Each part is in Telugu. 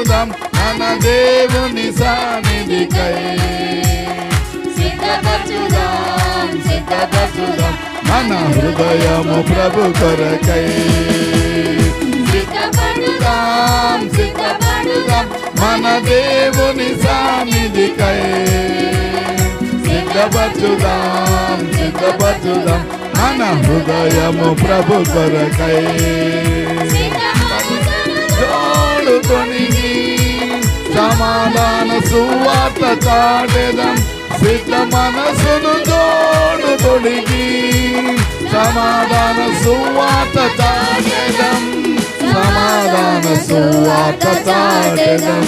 సిద్ధపరచుదాం మన దేవుని సాన్నిధికై. సిద్ధపరచుదాం సిద్ధపరచుదాం. మన హృదయము ప్రభు కొరకై. సిద్ధపడుదాం సిద్ధపడుదాం మన దేవుని సాన్నిధికై. సిద్ధపరచుదాం సిద్ధపరచుదాం. మన హృదయము ప్రభు కొరకై. తొణిగి సమాధాన సువార్త చాటెదం సిద్ధ మనసును తోడు తొడిగి సమాధాన సువార్త చాటెదం సమాధాన సువార్త చాటెదం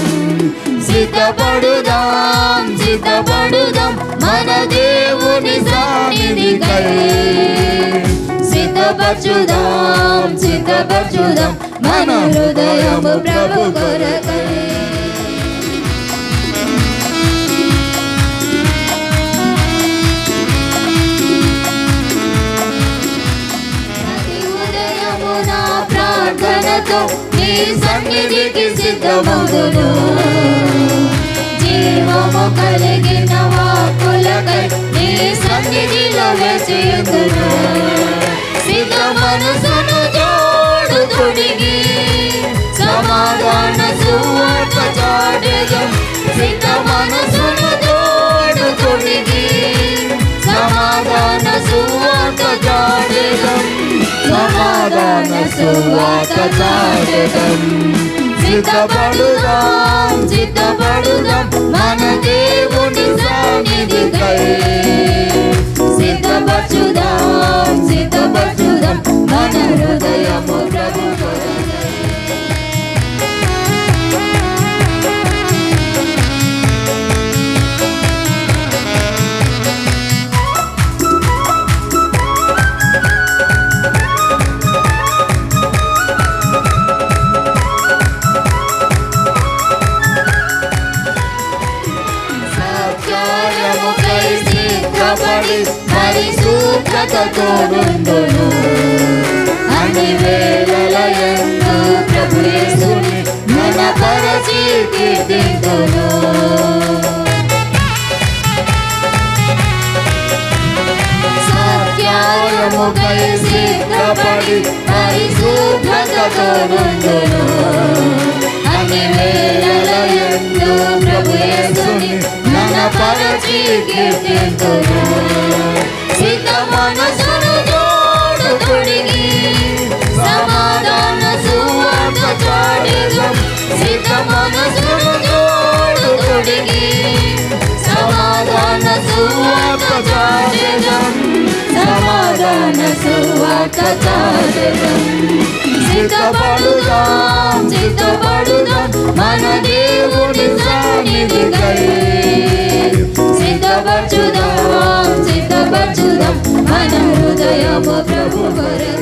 సిద్ధపడుదాం సిద్ధపడుదాం మన దేవుని సాన్నిధికై సిద్ధపరచుదాం సిద్ధపరచుదాం మన హృదయము ప్రభు కొరక. ప్రార్థనతో నీ సన్నిధికి సిద్ధమగును. జీవము కలిగిన వాక్కులకై నీ సన్నిధిలో వేచేతును సిద్ధ మనసును జోడు తొడిగి సమాధాన సువార్త చాటెదం. సిద్ధ మనసును జోడు తొడిగి సమాధాన సువార్త సమాధాన సువార్త చాటెదం. సిద్ధపడుదాం సిద్ధపడుదాం పరిశుద్ధత తోడుండును అన్ని వేళలయందు ప్రభు యేసుని ఘనపరచి కీర్తింతును సత్కార్యముకై సిద్ధపడి పరిశుద్ధత తోడుండును అన్ని వేళలయందు ప్రభు యేసుని ఘనపరచి కీర్తింతును సిద్ధ మనసును జోడు తొడిగి సమాధాన సువార్త చాటెదం. సిద్ధ మనసును జోడు తొడిగి సమాధాన సువార్త సమాధాన సువార్త సిద్ధపరచుదాం మన హృదయము ప్రభు కొరకై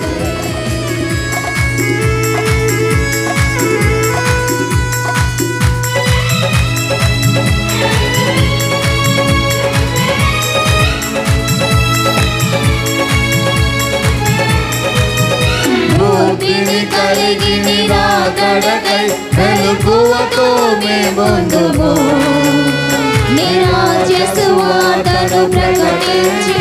బుద్ధిని కలిగి నిరాకడకై మెలకువతో మేముందుము నిరాజ్య సువార్తను ప్రకటించి ప్రతి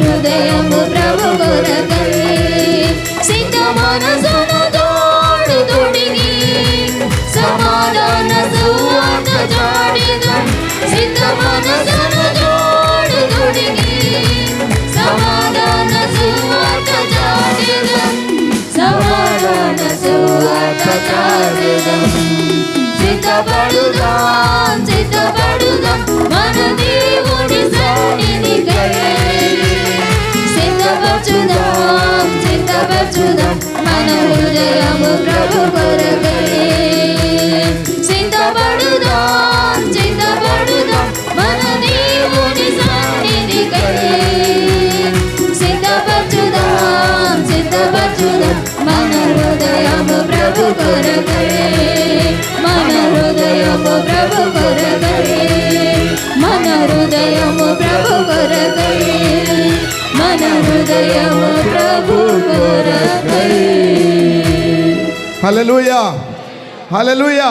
హృదయము ప్రభు కొరకై. సిద్ధ మనసును తోడు సమాధాన సువార్త సిద్ధ మనసును తోడు సమాధాన సువార్త సమాధాన సువార్త సిద్ధపడుదాం మన హృదయము ప్రభు కొరకై. సిద్ధపడుదాం సిద్ధపడుదాం మన దేవుని సన్నిధికై సిద్ధపరచుదాం సిద్ధపరచుదాం మన హృదయము ప్రభు కొరకై. మన హృదయము ప్రభు కొరకై. మన హృదయము ప్రభు కొరకై. మన హృదయము ప్రభు కొరకై. హలలుయా హలలుయా